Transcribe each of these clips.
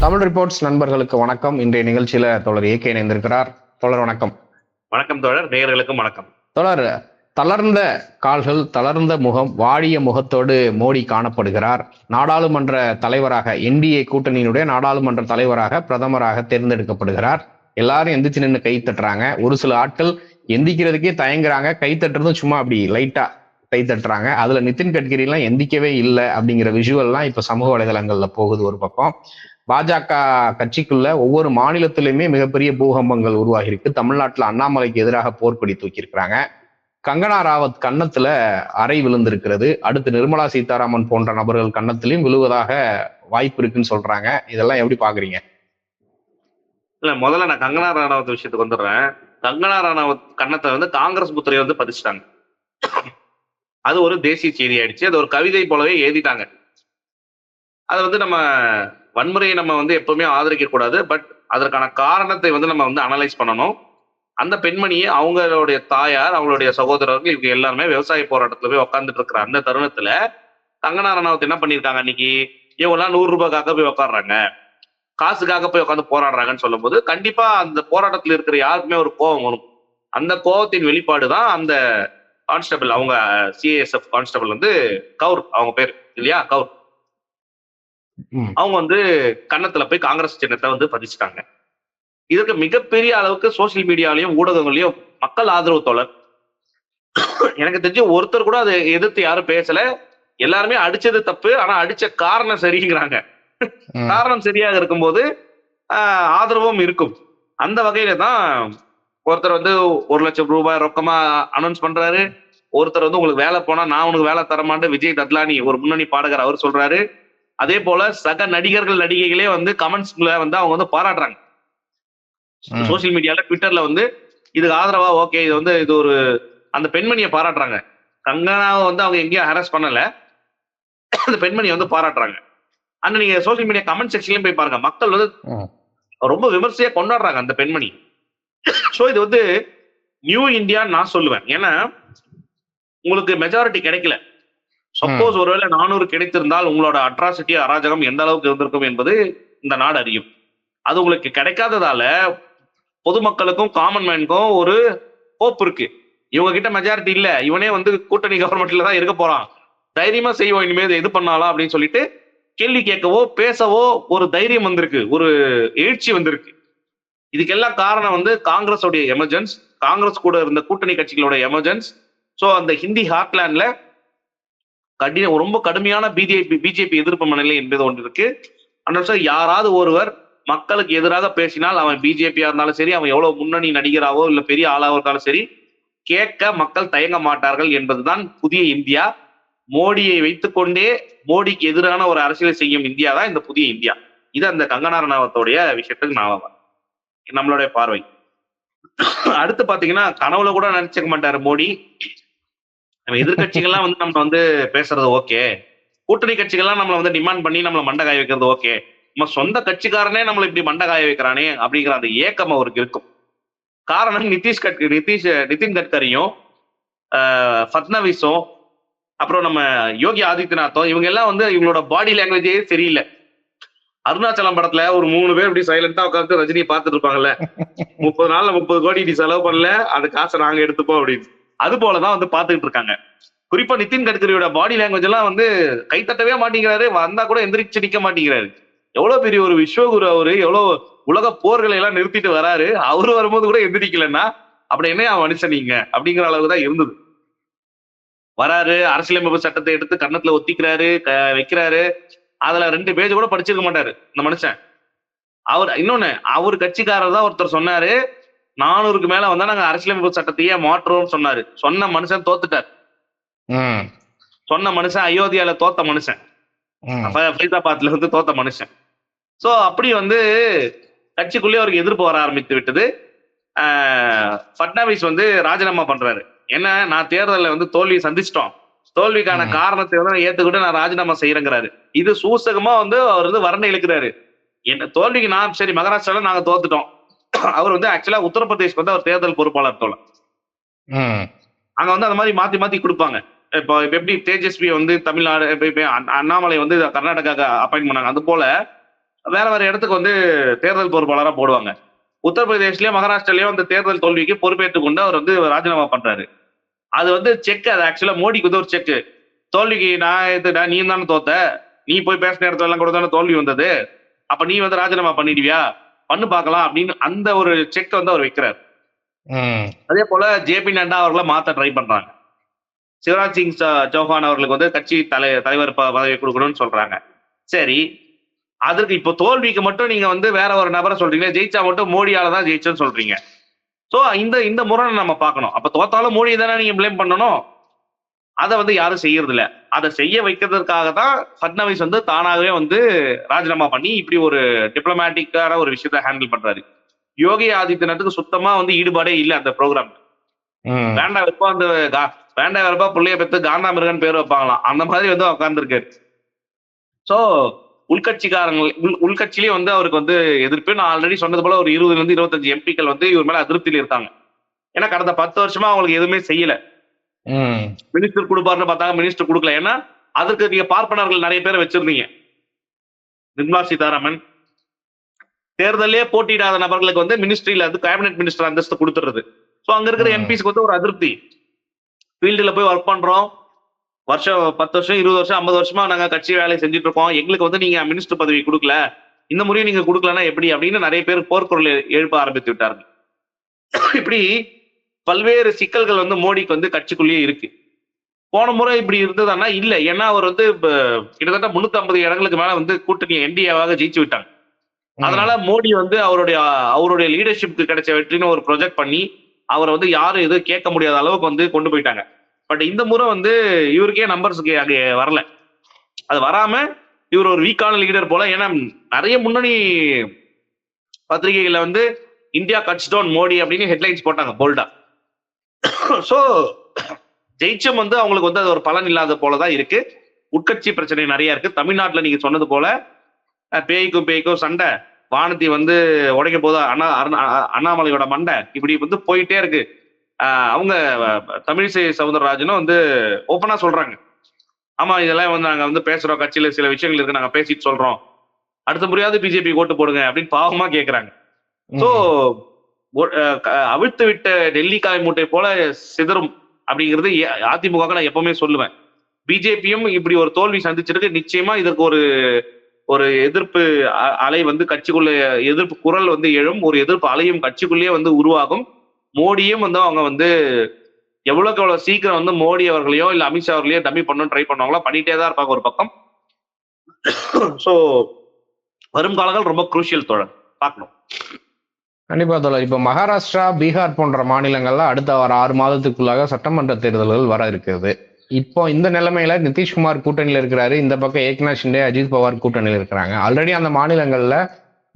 Tamil reports நண்பர்களுக்கு வணக்கம். இன்றைய நிகழ்ச்சியில தொடர் ஏகே இணைந்திருக்கிறார். தொடர் வணக்கம். வணக்கம் தோழர். நேயர்களுக்கும் வணக்கம். தொடர் தளர்ந்த கால்கள் தளர்ந்த முகம் வாடிய முகத்தோடு மோடி காணப்படுகிறார். நாடாளுமன்ற தலைவராக என்டிஏ கூட்டணியினுடைய நாடாளுமன்ற தலைவராக பிரதமராக தேர்ந்தெடுக்கப்படுகிறார். எல்லாரும் எந்திரிச்சு நின்று கை தட்டுறாங்க. ஒரு சில ஆட்கள் எந்திக்கிறதுக்கே தயங்குறாங்க. கை தட்டுறதும் சும்மா அப்படி லைட்டா கை தட்டுறாங்க. அதுல நிதின் கட்கரிலாம் எல்லாம் எந்திக்கவே இல்லை அப்படிங்கிற விஷுவல்லாம் இப்ப சமூக வலைதளங்கள்ல போகுது ஒரு பக்கம். பாஜக கட்சிக்குள்ள ஒவ்வொரு மாநிலத்திலுமே மிகப்பெரிய பூகம்பங்கள் உருவாகிருக்கு தமிழ்நாட்டில் தமிழ்நாட்டுல அண்ணாமலைக்கு எதிராக போர்க்கொடி தூக்கியிருக்கிறாங்க. கங்கனா ராவத் கன்னத்துல அறை விழுந்திருக்கிறது. அடுத்து நிர்மலா சீதாராமன் போன்ற நபர்கள் கன்னத்திலையும் விழுவதாக வாய்ப்பு இருக்குன்னு சொல்றாங்க. இதெல்லாம் எப்படி பாக்குறீங்க? இல்ல முதல்ல நான் கங்கனா ராணாவத் விஷயத்துக்கு வந்துடுறேன். கங்கனா ராணாவத் கன்னத்தை வந்து காங்கிரஸ் புத்திரை வந்து பதிச்சிட்டாங்க. அது ஒரு தேசிய செய்தி ஆயிடுச்சு. அது ஒரு கவிதை போலவே எழுதிட்டாங்க. அது வந்து நம்ம வன்முறையை நம்ம வந்து எப்பவுமே ஆதரிக்க கூடாது. பட் அதற்கான காரணத்தை வந்து நம்ம வந்து அனலைஸ் பண்ணணும். அந்த பெண்மணியை அவங்களுடைய தாயார் அவங்களுடைய சகோதரர்கள் இவங்க எல்லாருமே விவசாய போராட்டத்துல போய் உட்காந்துட்டு இருக்கிற அந்த தருணத்துல கங்கனா ரணாவத் என்ன பண்ணியிருக்காங்க அன்னைக்கு? இவங்கெல்லாம் நூறு ரூபாய்க்காக போய் உட்காடுறாங்க காசுக்காக போய் உட்காந்து போராடுறாங்கன்னு சொல்லும்போது கண்டிப்பா அந்த போராட்டத்தில் இருக்கிற யாருக்குமே ஒரு கோபம் வரும். அந்த கோபத்தின் வெளிப்பாடு தான் அந்த கான்ஸ்டபிள் அவங்க சிஏஎஸ்எஃப் கான்ஸ்டபிள் வந்து கவுர் அவங்க பேர் இல்லையா? கவுர். அவங்க வந்து கன்னத்துல போய் காங்கிரஸ் சின்னத்தை வந்து பதிச்சுட்டாங்க. இதற்கு மிகப்பெரிய அளவுக்கு சோசியல் மீடியாலையும் ஊடகங்களையும் மக்கள் ஆதரவு தோழர். எனக்கு தெரிஞ்சு ஒருத்தர் கூட அதை எதிர்த்து யாரும் பேசல. எல்லாருமே அடிச்சது தப்பு ஆனா அடிச்ச காரணம் சரிங்கிறாங்க. காரணம் சரியாக இருக்கும்போது ஆதரவும் இருக்கும். அந்த வகையில தான் ஒருத்தர் வந்து ஒரு லட்சம் ரூபாய் ரொக்கமா அனௌன்ஸ் பண்றாரு. ஒருத்தர் வந்து உங்களுக்கு வேலை போனா நான் உனக்கு வேலை தரமான்னு விஜய் தத்லானி ஒரு முன்னணி பாடகர் அவர் சொல்றாரு. அதே போல சக நடிகர்கள் நடிகைகளே வந்து கமெண்ட்ஸ்ல வந்து அவங்க வந்து பாராட்டுறாங்க. சோசியல் மீடியால ட்விட்டர்ல வந்து இதுக்கு ஆதரவா ஓகே இது வந்து இது ஒரு அந்த பெண்மணியை பாராட்டுறாங்க. கங்கனாவை வந்து அவங்க எங்கேயும் ஹராஸ் பண்ணல. அந்த பெண்மணியை வந்து பாராட்டுறாங்க. ஆனா நீங்க சோசியல் மீடியா கமெண்ட் செக்ஷன்லயும் போய் பாருங்க. மக்கள் வந்து. ரொம்ப விமர்சையா கொண்டாடுறாங்க அந்த பெண்மணி. சோ இது வந்து நியூ இந்தியான்னு நான் சொல்லுவேன். ஏன்னா உங்களுக்கு மெஜாரிட்டி கிடைக்கல. சப்போஸ் ஒருவேளை நானூறு கிடைத்திருந்தால் உங்களோட அட்ராசிட்டி அராஜகம் எந்த அளவுக்கு இருந்திருக்கும் என்பது இந்த நாடு அறியும். அது உங்களுக்கு கிடைக்காததால பொதுமக்களுக்கும் காமன் மேனுக்கும் ஒரு ஹோப் இருக்கு. இவங்க கிட்ட மெஜாரிட்டி இல்ல. இவனே வந்து கூட்டணி கவர்மெண்ட்ல தான் இருக்க போறான். தைரியமா செய்வோம் இனிமேல் எது பண்ணாலாம் அப்படின்னு சொல்லிட்டு கேள்வி கேட்கவோ பேசவோ ஒரு தைரியம் வந்திருக்கு. ஒரு எழுச்சி வந்திருக்கு. இதுக்கெல்லாம் காரணம் வந்து காங்கிரஸோடைய எமர்ஜென்ஸ் காங்கிரஸ் கூட இருந்த கூட்டணி கட்சிகளோட எமர்ஜென்ஸ் ஸோ அந்த ஹிந்தி ஹார்ட்லேண்ட்ல கடின ரொம்ப கடுமையான பிஜேபி பிஜேபி எதிர்ப்பு மனநிலை என்பது ஒன்று இருக்கு. அந்த யாராவது ஒருவர் மக்களுக்கு எதிராக பேசினால் அவன் பிஜேபியா இருந்தாலும் சரி அவன் எவ்வளவு முன்னணி நடிகராகவோ இல்லை பெரிய ஆளாவோ இருந்தாலும் சரி கேட்க மக்கள் தயங்க மாட்டார்கள் என்பதுதான் புதிய இந்தியா. மோடியை வைத்துக்கொண்டே மோடிக்கு எதிரான ஒரு அரசியலை செய்யும் இந்தியா தான் இந்த புதிய இந்தியா. இது அந்த கங்கனா ரணாவத்தோடைய விஷயத்துக்கு நான் வரேன். நம்மளுடைய பார்வை. அடுத்து பாத்தீங்கன்னா கனவுல கூட நினைச்சுக்க மாட்டாரு மோடி. நம்ம எதிர்கட்சிகள்லாம் வந்து நம்ம வந்து பேசுறது ஓகே. கூட்டணி கட்சிகள்லாம் நம்மளை வந்து டிமாண்ட் பண்ணி நம்மளை மண்டை காய வைக்கிறது ஓகே. நம்ம சொந்த கட்சிக்காரனே நம்மளை இப்படி மண்டை காய வைக்கிறானே அப்படிங்கிற அந்த ஏக்கம் அவருக்கு இருக்கும். காரணம் நிதிஷ் கட்கரி நிதிஷ் நிதின் கட்கரியும் ஃபட்னவிஸும் அப்புறம் நம்ம யோகி ஆதித்யநாத்தும் இவங்க எல்லாம் வந்து இவங்களோட பாடி லாங்குவேஜே சரியில்லை. அருணாச்சலம் படத்துல ஒரு மூணு பேர் இப்படி சைலண்டா உட்காந்து ரஜினியை பார்த்துட்டு இருப்பாங்கல்ல. முப்பது நாள்ல முப்பது கோடி நீ செலவு பண்ணல அந்த காசை நாங்க எடுத்துப்போம் அப்படின்னு. அது போலதான் வந்து பாத்துக்கிட்டு இருக்காங்க. குறிப்பா நிதின் கட்கரியோட பாடி லாங்குவேஜ் எல்லாம் வந்து கைத்தட்டவே மாட்டேங்கிறாரு வந்தா கூட எந்திரிச்சு நிக்க மாட்டேங்கிறாரு. எவ்வளவு பெரிய ஒரு விஸ்வகுரு அவரு எவ்வளவு உலக போர்களை எல்லாம் நிறுத்திட்டு வராரு. அவரு வரும்போது கூட எந்திரிக்கலன்னா அப்படி என்ன மனுஷன் நீங்க? அப்படிங்கிற அளவுக்கு தான் இருந்தது. வராரு அரசியலமைப்பு சட்டத்தை எடுத்து கன்னத்துல ஒத்திக்கிறாரு வைக்கிறாரு. அதுல ரெண்டு பேஜ் கூட படிச்சிருக்க மாட்டாரு இந்த மனுஷன். அவர் இன்னொன்னு அவர் கட்சிக்காரர் தான் ஒருத்தர் சொன்னாரு நானூறுக்கு மேல வந்தா நாங்க அரசியலமைப்பு சட்டத்தையே மாற்றுறோம்னு சொன்னாரு. சொன்ன மனுஷன் தோத்துட்டார். சொன்ன மனுஷன் அயோத்தியால தோத்த மனுஷன். ம். ஃப- ஃபைசாபாத்ல இருந்து தோத்த மனுஷன். சோ அப்படி வந்து கட்சிக்குள்ளே அவருக்கு எதிர்ப்பு வர ஆரம்பித்து விட்டது. ஃபட்னாவிஸ் வந்து ராஜினாமா பண்றாரு. என்ன நான் தேர்தலில் வந்து தோல்வியை சந்திச்சிட்டோம். தோல்விக்கான. காரணத்தை வந்து ஏத்துக்கிட்டு நான் ராஜினாமா செய்யறேங்கிறாரு இது சூசகமா வந்து அவர் வந்து வறண்டை இழுக்கிறாரு. என்ன தோல்விக்கு நான் சரி மகாராஷ்டிரால நாங்க தோத்துட்டோம். அவர் வந்து ஆக்சுவலா உத்தரப்பிரதேஷ்க்கு வந்து அவர் தேர்தல் பொறுப்பாளர் தோல. அங்க வந்து அந்த மாதிரி மாத்தி மாத்தி கொடுப்பாங்க. இப்போ எப்படி தேஜஸ்வி வந்து தமிழ்நாடு அண்ணாமலை வந்து கர்நாடகாக்கு அப்பாயின்ட் பண்ணாங்க. அது போல வேற வேற இடத்துக்கு வந்து தேர்தல் பொறுப்பாளரா போடுவாங்க. உத்தரப்பிரதேஷ்லயும் மகாராஷ்டிராலயும் அந்த தேர்தல் தோல்விக்கு பொறுப்பேற்றுக் கொண்டு அவர் வந்து ராஜினாமா பண்றாரு. அது வந்து செக் அது ஆக்சுவலா மோடிக்கு வந்து ஒரு செக் தோல்விக்கு நான் இது நான் நீ தானே தோத்த? நீ போய் பேசின இடத்துல எல்லாம் கூட தானே தோல்வி வந்தது? அப்ப நீ வந்து ராஜினாமா பண்ணிடுவியா? பண்ணு பார்க்கலாம் அப்படின்னு அந்த ஒரு செக் வந்து அவர் வைக்கிறார். அதே போல ஜேபி நட்டா அவர்களை மாத்த ட்ரை பண்றாங்க. சிவராஜ் சிங் சௌஹான் அவர்களுக்கு வந்து கட்சி தலை தலைவர் பதவி கொடுக்கணும்னு சொல்றாங்க. சரி. அதற்கு இப்போ தோல்விக்கு மட்டும் நீங்க வந்து வேற ஒரு நபரை சொல்றீங்க. ஜெயிச்சா மட்டும் மோடியால தான் ஜெயிச்சோன்னு சொல்றீங்க. சோ இந்த இந்த முறை நம்ம பார்க்கணும். அப்ப தோத்தாலும் மோடி தானே நீங்க ப்ளேம் பண்ணணும்? அதை வந்து யாரும் செய்யறது இல்ல அதை செய்ய வைக்கிறதுக்காக தான் ஃபட்னவிஸ் வந்து தானாகவே வந்து ராஜினாமா பண்ணி இப்படி ஒரு டிப்ளமேட்டிக்கான ஒரு விஷயத்த ஹேண்டில் பண்றாரு. யோகி ஆதித்யநாத்துக்கு சுத்தமா வந்து ஈடுபாடே இல்லை அந்த ப்ரோக்ராம் வேண்டா வெறுப்பா அந்த வேண்டா வெறுப்பா புள்ளைய பெத்து காந்தாமிருகன் பேர் வைப்பாங்களாம். அந்த மாதிரி வந்து உட்கார்ந்துருக்காரு சோ உள்கட்சிக்காரங்க உள் உள்கட்சியிலேயே வந்து அவருக்கு வந்து எதிர்ப்பு. நான் ஆல்ரெடி சொன்னது போல ஒரு இருபதுல இருந்து இருபத்தஞ்சு எம்பிக்கள் வந்து இவர் மேல அதிருப்தியில இருக்காங்க. ஏன்னா கடந்த பத்து வருஷமா அவங்களுக்கு எதுவுமே செய்யல. மினிஸ்டர் கொடுப்பாருன்னு பார்த்தாங்க மினிஸ்டர் கொடுக்கல. ஏன்னா அதற்கு நீங்க பார்ப்பனர்கள் நிறைய பேரை வச்சிருந்தீங்க. நிர்மலா சீதாராமன். தேர்தலே போட்டியிடாத நபர்களுக்கு வந்து மினிஸ்ட்ரியில வந்து கேபினெட் மினிஸ்டர் அந்தஸ்து கொடுத்துறது சோ அங்க இருக்கிற. எம்பிஸ்க்கு வந்து ஒரு அதிருப்தி. ஃபீல்டுல போய் ஒர்க் பண்றோம். வருஷம் பத்து வருஷம் இருபது வருஷம் ஐம்பது வருஷமா நாங்க கட்சி வேலையை செஞ்சுட்டு இருக்கோம். எங்களுக்கு வந்து நீங்க மினிஸ்டர் பதவி கொடுக்கல. இந்த முறையும் நீங்க கொடுக்கலன்னா எப்படி அப்படின்னு நிறைய பேர் போர்க்குரல் எழுப்ப ஆரம்பித்து விட்டார்கள். இப்படி பல்வேறு சிக்கல்கள் வந்து மோடிக்கு வந்து கட்சிக்குள்ளேயே இருக்கு. போன முறை இப்படி இருந்ததுன்னா இல்ல. ஏன்னா அவர் வந்து கிட்டத்தட்ட முன்னூத்தி ஐம்பது இடங்களுக்கு மேல வந்து கூட்டணி என்டிஏவாக ஜெயிச்சு விட்டாங்க. அதனால மோடி வந்து அவருடைய அவருடைய லீடர்ஷிப்க்கு கிடைச்ச வெற்றின்னு ஒரு ப்ரொஜெக்ட் பண்ணி அவரை வந்து யாரும் எதுவும் கேட்க முடியாத அளவுக்கு வந்து கொண்டு போயிட்டாங்க. பட் இந்த முறை வந்து இவருக்கே நம்பர்ஸுக்கு அங்கே வரல. அது வராம இவர் ஒரு வீக்கான லீடர் போல. ஏன்னா நிறைய முன்னணி பத்திரிகைகள்ல வந்து இந்தியா கட்ஸ் டவுன் மோடி அப்படின்னு ஹெட்லைன்ஸ் போட்டாங்க போல்டா ஸோ ஜெயிச்சம் வந்து அவங்களுக்கு வந்து அது ஒரு பலன் இல்லாத போலதான் இருக்கு. உட்கட்சி பிரச்சனை நிறைய இருக்கு. தமிழ்நாட்டில் நீங்க சொன்னது போல பேய்க்கும் பேய்க்கும் சண்டை. வானதி வந்து உடைக்க போது? அண்ணா அ- அண்ணாமலையோட மண்டை இப்படி வந்து போயிட்டே இருக்கு. அவங்க தமிழிசை சவுந்தரராஜனும் வந்து ஓப்பனா சொல்றாங்க. ஆமா இதெல்லாம் வந்து நாங்க வந்து பேசுறோம் கட்சியில சில விஷயங்கள் இருக்கு நாங்க பேசிட்டு சொல்றோம். அடுத்த முறையாவது பிஜேபி ஓட்டு போடுங்க அப்படின்னு பாவமா கேக்குறாங்க. சோ அவிழ்த்து விட்ட நெல்லிக்காய் மூட்டை போல சிதறும் அப்படிங்கிறது அதிமுக நான் எப்பவுமே சொல்லுவேன். பிஜேபியும் இப்படி ஒரு தோல்வி சந்திச்சிருக்கு. நிச்சயமா இதற்கு ஒரு ஒரு எதிர்ப்பு அலை வந்து கட்சிக்குள்ள எதிர்ப்பு குரல் வந்து எழும். ஒரு எதிர்ப்பு அலையும் கட்சிக்குள்ளேயே வந்து உருவாகும். மோடியும் வந்து அவங்க வந்து எவ்வளோக்கு எவ்வளோ சீக்கிரம் வந்து மோடி அவர்களையோ இல்லை அமித்ஷா அவர்களையோ டம்மி பண்ணணும் ட்ரை பண்ணுவாங்களோ பண்ணிட்டே தான் இருப்பாங்க ஒரு பக்கம். ஸோ வரும் காலங்கள் ரொம்ப குரூஷியல் தோழர். பார்க்கணும். கண்டிப்பா தோழர். இப்போ மகாராஷ்டிரா பீகார் போன்ற மாநிலங்கள்ல அடுத்த வர ஆறு மாதத்துக்குள்ளாக சட்டமன்ற தேர்தல்கள் வர இருக்கிறது. இப்போ இந்த நிலைமையில நிதிஷ்குமார் கூட்டணியில் இருக்கிறாரு. இந்த பக்கம் ஏக்நாத் ஷிண்டே அஜித் பவார் கூட்டணியில் இருக்கிறாங்க. ஆல்ரெடி அந்த மாநிலங்கள்ல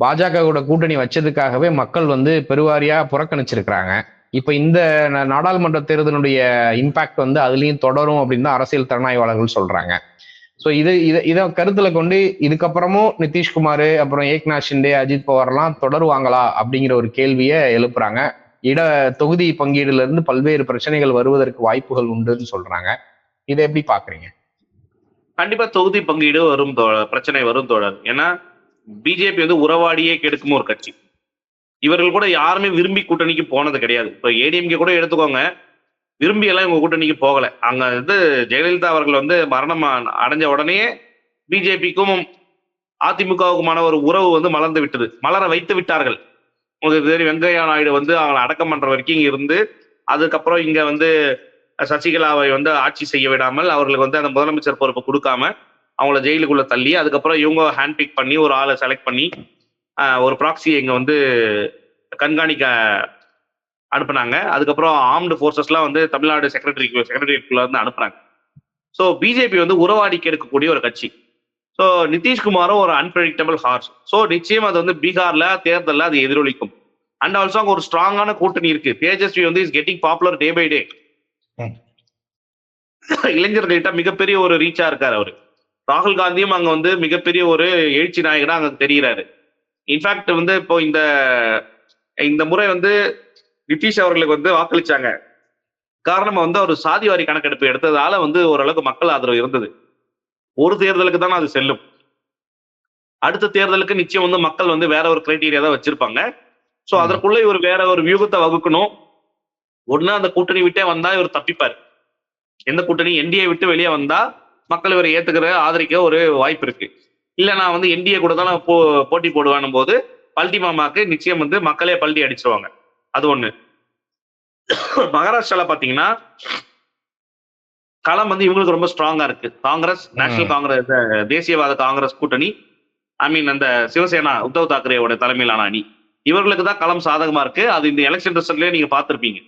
பாஜக கூட கூட்டணி வச்சதுக்காகவே மக்கள் வந்து பெருவாரியா புறக்கணிச்சிருக்கிறாங்க. இப்ப இந்த நாடாளுமன்ற தேர்தலுடைய இம்பாக்ட் வந்து அதுலயும் தொடரும் அப்படின்னு தான் அரசியல் திறனாய்வாளர்கள் சொல்றாங்க. ஸோ இது இதை இதை கருத்துல கொண்டு இதுக்கப்புறமும் நிதிஷ்குமார் அப்புறம் ஏக்நாத் ஷிண்டே அஜித் பவார்லாம் தொடருவாங்களா அப்படிங்கிற ஒரு கேள்வியை எழுப்புறாங்க. இட தொகுதி பங்கீடுல இருந்து பல்வேறு பிரச்சனைகள் வருவதற்கு வாய்ப்புகள் உண்டுன்னு சொல்றாங்க. இதை எப்படி பாக்குறீங்க? கண்டிப்பா தொகுதி பங்கீடு வரும் பிரச்சனை வரும் தோழர். ஏன்னா பிஜேபி வந்து உறவாடியே கெடுக்கும் ஒரு கட்சி. இவர்கள் கூட யாருமே விரும்பி கூட்டணிக்கு போனது கிடையாது. இப்போ ஏடிஎம்கே கூட எடுத்துக்கோங்க. விரும்பி எல்லாம் இவங்க கூட்டணிக்கு போகல. அங்க வந்து ஜெயலலிதா அவர்கள் வந்து மரணம் அடைஞ்ச உடனே பிஜேபிக்கும் அதிமுகவுக்குமான ஒரு உறவு வந்து மலர்ந்து விட்டது. மலர வைத்து விட்டார்கள். உங்களுக்கு தெரியும் வெங்கையா நாயுடு வந்து அவங்களை அடக்கம் பண்ற வரைக்கும் இங்க இருந்து அதுக்கப்புறம் இங்க வந்து சசிகலாவை வந்து ஆட்சி செய்ய விடாமல் அவர்களுக்கு வந்து அந்த முதலமைச்சர் பொறுப்பை கொடுக்காம அவங்கள ஜெயிலுக்குள்ள தள்ளி அதுக்கப்புறம் இவங்க ஹேண்ட் பிக் பண்ணி ஒரு ஆளை செலக்ட் பண்ணி ஒரு ப்ராக்ஸியை இங்க வந்து கண்காணிக்க அனுப்புனாங்க. அதுக்கப்புறம் ஆர்ம்டு ஃபோர்ஸஸ்லாம் வந்து தமிழ்நாடு செக்ரட்டரி செக்ரட்டரியேட்குள்ள இருந்து அனுப்புறாங்க ஸோ பிஜேபி வந்து உறவாடிக்க இருக்கக்கூடிய ஒரு கட்சி. ஸோ நிதிஷ்குமாரும் ஒரு அன்பிரடிக்டபிள் ஹார்ஸ் ஸோ நிச்சயம் அது வந்து பீகார்ல தேர்தலில் அது எதிரொலிக்கும். அண்ட் ஆல்சோ அங்க ஒரு ஸ்ட்ராங்கான கூட்டணி இருக்கு. தேஜஸ்வி வந்து is getting popular day by day. இளைஞர்கள்ட்ட மிகப்பெரிய ஒரு ரீச்சா இருக்காரு அவரு. ராகுல் காந்தியும் அங்க வந்து மிகப்பெரிய ஒரு எழுச்சி நாயகனா அங்க தெரிகிறாரு. இன்ஃபேக்ட் வந்து இப்போ இந்த இந்த முறை வந்து நிதிஷ் அவர்களுக்கு வந்து வாக்களிச்சாங்க. காரணம் வந்து ஒரு சாதிவாரி கணக்கெடுப்பு எடுத்ததால வந்து ஓரளவுக்கு மக்கள் ஆதரவு இருந்தது. ஒரு தேர்தலுக்கு தானே அது செல்லும். அடுத்த தேர்தலுக்கு நிச்சயம் வந்து மக்கள் வந்து வேற ஒரு கிரைட்டீரியா தான் வச்சிருப்பாங்க. ம். அதற்குள்ள இவர் வேற ஒரு வியூகத்தை வகுக்கணும். ஒண்ணு அந்த கூட்டணி விட்டே வந்தா இவர் தப்பிப்பார். எந்த கூட்டணி? என்டிஏ விட்டு வெளியே வந்தா மக்கள் இவரை ஏத்துக்கிற ஆதரிக்க ஒரு வாய்ப்பு இருக்கு. இல்ல நான் வந்து என்டிஏ கூட தான் போ போட்டி போடுவேன் போது பல்டி மாமாக்கு நிச்சயம் வந்து மக்களே பல்டி அடிச்சிருவாங்க. அது ஒண்ணு. மகாராஷ்டிரால பாத்தீங்கன்னா களம் வந்து இவங்களுக்கு ரொம்ப ஸ்ட்ராங்கா இருக்கு. காங்கிரஸ் நேஷனல். காங்கிரஸ் தேசியவாத காங்கிரஸ் கூட்டணி ஐ மீன் அந்த சிவசேனா உத்தவ் தாக்கரேவோட தலைமையிலான அணி இவர்களுக்கு தான் களம் சாதகமா இருக்கு. அது இந்த எலெக்ஷன் ரிசல்ட்லயே நீங்க பார்த்திருப்பீங்க.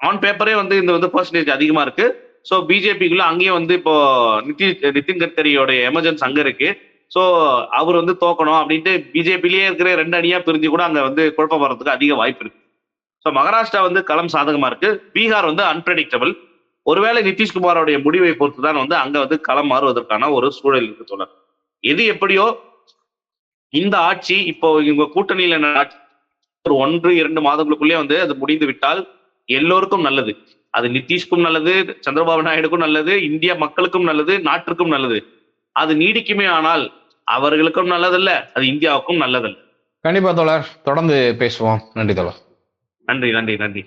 ஆன் பேப்பரே வந்து இந்த வந்து பர்சன்டேஜ் அதிகமா இருக்கு. ஸோ பிஜேபிக்குள்ள அங்கேயும் வந்து இப்போ நிதின் நிதின் கட்கரியோட எமர்ஜென்ஸ் அங்க இருக்கு. ஸோ அவர் வந்து தோக்கணும் அப்படின்ட்டு பிஜேபிலேயே இருக்கிற ரெண்டு அணியா பிரிஞ்சு கூட அங்க வந்து குழப்பம் வர்றதுக்கு அதிக வாய்ப்பு இருக்கு. ஸோ மகாராஷ்டிரா வந்து களம் சாதகமா இருக்கு. பீகார் வந்து அன்பிரடிக்டபிள் ஒருவேளை நிதிஷ்குமாரோடைய முடிவை பொறுத்து தான் வந்து அங்க வந்து களம் மாறுவதற்கான ஒரு சூழல் இருக்கு தொடர் எது எப்படியோ இந்த ஆட்சி இப்போ இவங்க கூட்டணியில ஆட்சி ஒரு ஒன்று இரண்டு மாதங்களுக்குள்ளே வந்து அது முடிந்து விட்டால் எல்லோருக்கும் நல்லது. அது நிதிஷ்கும் நல்லது சந்திரபாபு நாயுடுக்கும் நல்லது இந்திய மக்களுக்கும் நல்லது நாட்டிற்கும் நல்லது. அது நீடிக்குமே ஆனால் அவர்களுக்கும் நல்லதல்ல அது இந்தியாவுக்கும் நல்லதல்ல. கண்டிப்பா தோழர். தொடர்ந்து பேசுவோம். நன்றி தோழர். நன்றி நன்றி நன்றி.